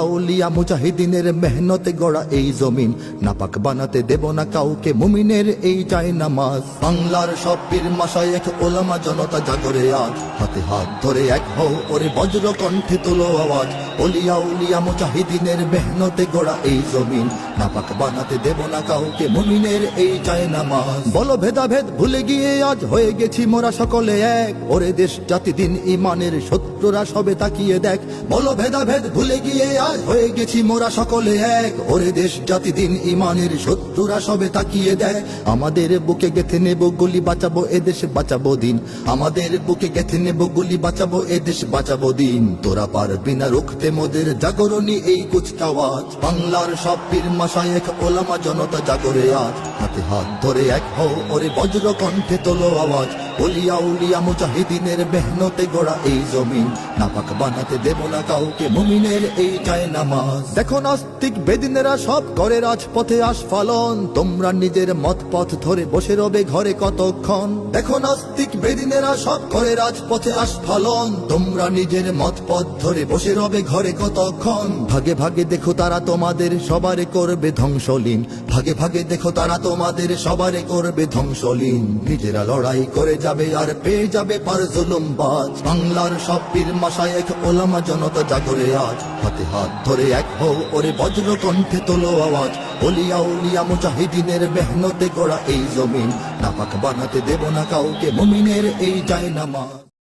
আউলিয়া মুজাহিদিনের মেহনতে গড়া এই জমিন। নাপাক বানাতে দেব না কাউকে মুমিনের এই চাই নামাজ। বাংলার সব পীর মাসায়েক ওলামা জনতা জাগরে আজ। হাতে হাত ধরে এক হও ওরে বজ্র কণ্ঠে তোলো আওয়াজ। উলিয়া মুজাহিদিনের মেহনতে গড়া এই জমিন। নাপাক বানাতে দেব না কাউকে মুমিনের এই চাই নামাজ। বলো ভেদাভেদ, ভুলে গিয়ে আজ হয়ে গেছি মোরা সকলে এক। ওরে দেশ জাতি দিন ইমানের শত্রুরা সবে তাকিয়ে দেখ। বলো ভেদাভেদ, ভুলে গিয়ে আজ হয়ে গেছি মোরা সকলে এক। ওরে দেশ, জাতি, দিন, ইমানের শত্রুরা সবে তাকিয়ে দেয়। আমাদের বুকে গেথে নেব, গুলি বাঁচাবো এদেশ বাঁচাবো দিন। আমাদের বুকে গেথে নেব, গুলি বাঁচাবো এদেশ বাঁচাবো দিন। তোরা পারবি না রুখতে মোদের জাগরণী এই কুচকাওয়াজ। বাংলার সব পীর মাসায়েক ওলামা জনতা জাগরে আজ। হাতে হাত ধরে এক হও ওরে বজ্র কণ্ঠে তোলো আওয়াজ। বলিয়া উলিয়া মুজাহিদিনের মেহনতে গড়া এই জমিন। নাপাক বানাতে দেব না কাউকে মুমিনের এই চায় নামাজ। দেখো নাস্তিক বেদিনেরা সব করে রাজপথে আস্ফালন। তোমরা নিজের মত পথ ধরে বসে রবে ঘরে কতক্ষণ। দেখো নাস্তিক বেদিনেরা সব করে রাজপথে আস্ফালন। তোমরা নিজের মত পথ ধরে বসে রবে ঘরে কতক্ষণ। ভাগে ভাগে দেখো তারা তোমাদের সবারে করবে ধ্বংসলীন। ভাগে ভাগে দেখো তারা তোমাদের সবারে করবে ধ্বংসলীন। নিজেরা লড়াই করে যাবে আর পেয়ে যাবে পার জুলুম বাজ। বাংলার সব পীর মাসায়েক ওলামা জনতা জাগরে আজ। হাতে হাত ধরে এক হও ওরে বজ্র কণ্ঠে তোলো আওয়াজ। ওলিয়া উলিয়া মুজাহিদিনের মেহনতে গড়া এই জমিন। নাপাক বানাতে দেব না কাউকে, মুমিনের এই যায় নামাজ